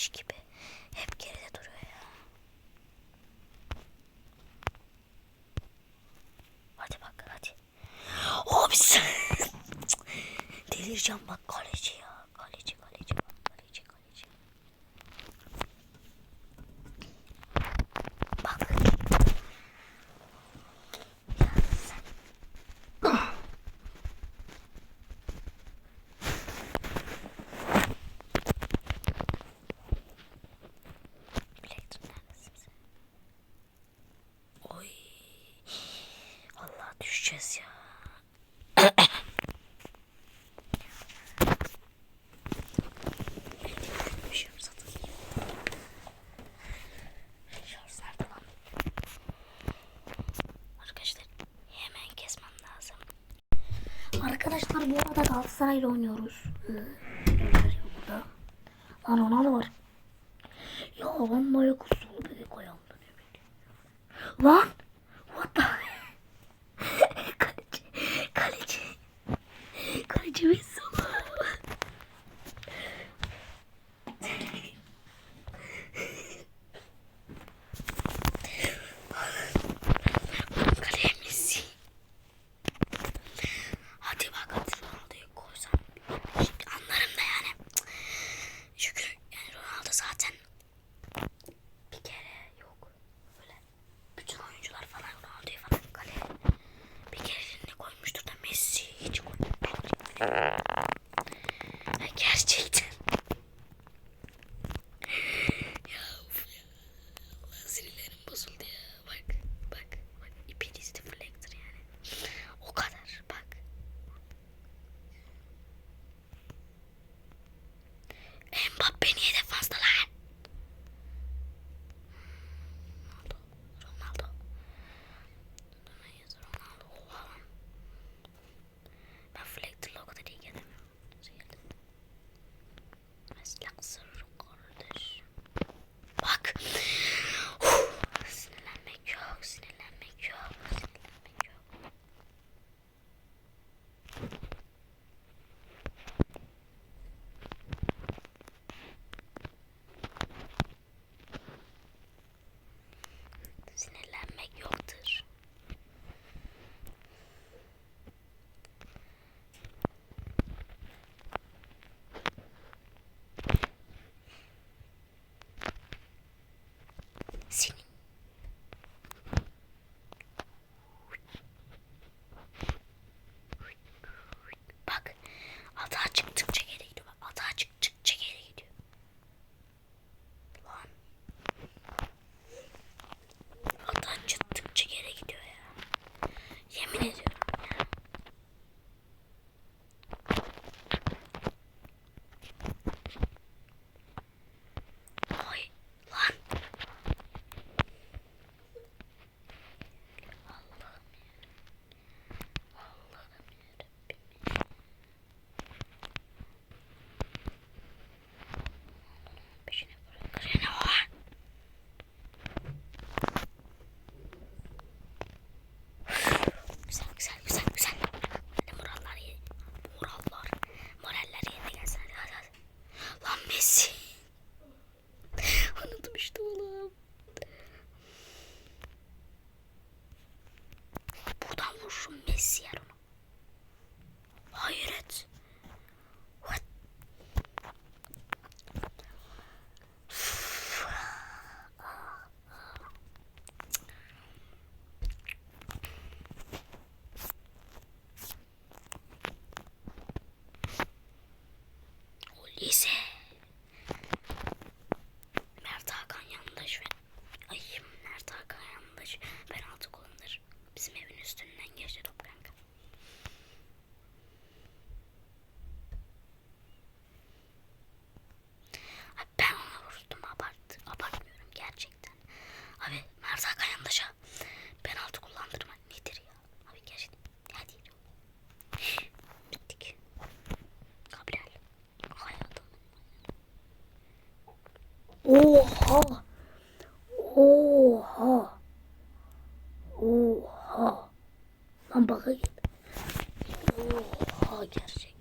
durmuş gibi. Hep geride duruyor ya. Hadi bak hadi. Abi sen. Delireceğim bak kaleci. bu arada Galatasaray'la oynuyoruz. Burada. Lan var. Ya bomba yok. Bak beni yedin fazla lan. Ronaldo. Ronaldo. Ronaldo. Oha lan. Ben Flector'la o kadar iyi gelemiyorum. Şey Mesela Дивись. Oha. Oha. Oha. Lan baka. Oha gerçek.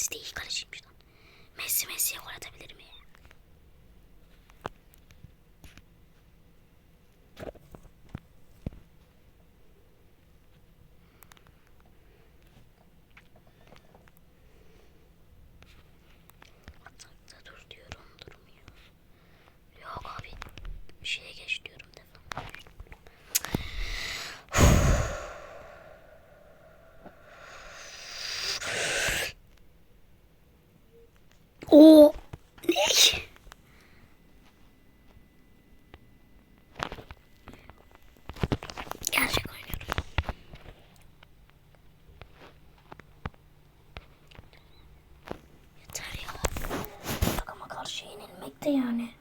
Messi değil kaleciymiş lan. Messi Messi'ye gol atabilir mi? yani.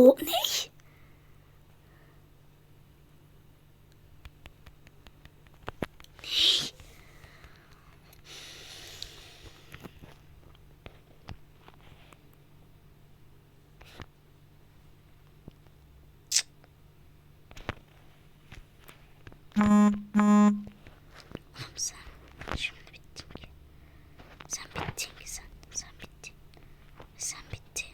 O ne? Oğlum sen şimdi bittin ki. Sen bittin ki sen. Sen bittin. Sen bittin.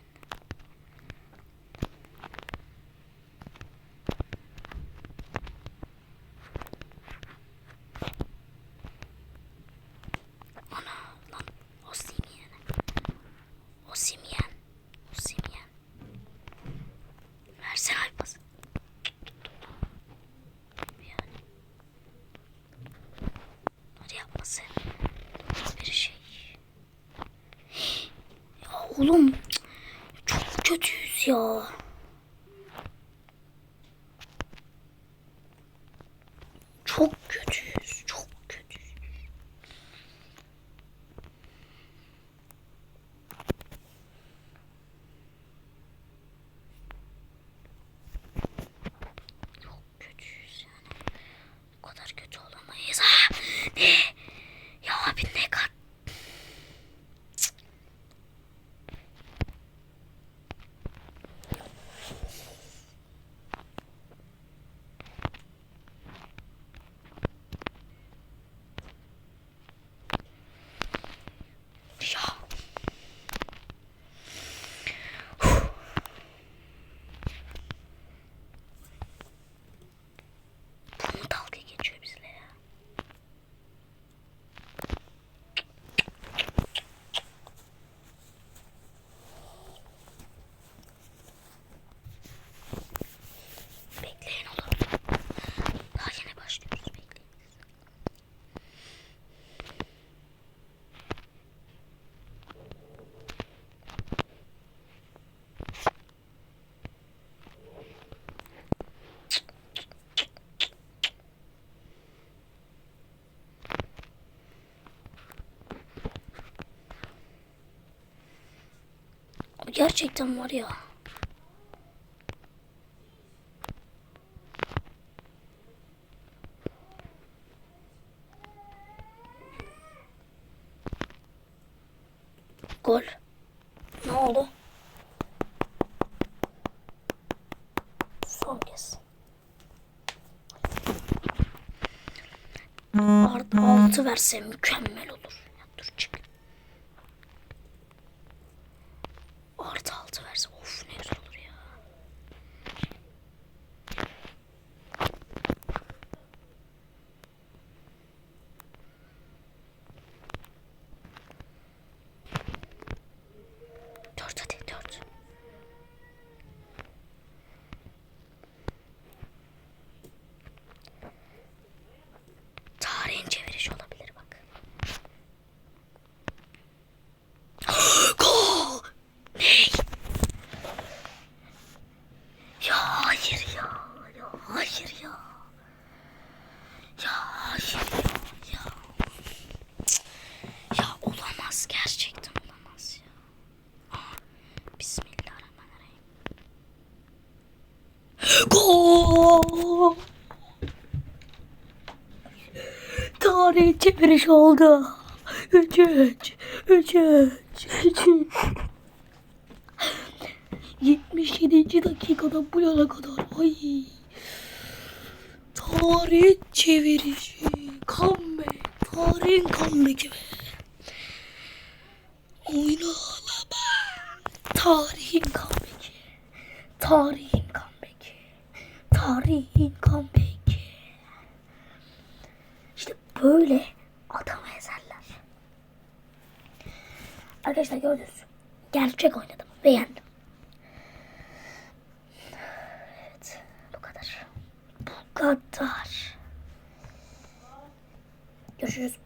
Ana lan o simyen. O simyen. O simyen. Versene aypası. Yani. Hadi yapması. Bir şey. Ya oğlum çok kötüyüz ya. Çok kötüyüz. Çok kötüyüz. Çok kötüyüz yani. O kadar kötü olamayız. Ha, ne? Ya abi ne kadar... Ya. Huh. Bu mu dalga geçiyor bizle ya? Bekleyin oğlum. Daha yeni başlıyoruz. Bekleyin. O gerçekten var ya. Gol. Ne oldu? Son kez. Art, altı verse mükemmel olur. Ya dur çık. Artı altı verse of ne güzel olur ya. Dört hadi dört. Tarihin çevirişi olabilir bak. Gol! Ne? Ya hayır ya. Ya hayır ya. Ya hayır ya. Ya. Ya olamaz. Gerçekten olamaz ya. Aa, Bismillahirrahmanirrahim. Gol! Tarih çeviriş oldu. Üç üç. Üç üç. Üç üç. 77. dakikada yana kadar. Ay. Tarih çevirişi. Comeback. Tarihin comeback'i be. Oyna baba. Tarihin comeback'i. Tarihin comeback'i. Tarihin comeback'i. İşte böyle adamı ezerler. Arkadaşlar gördünüz. Gerçek oynadım. Beğendim. Evet. Bu kadar. Görüşürüz.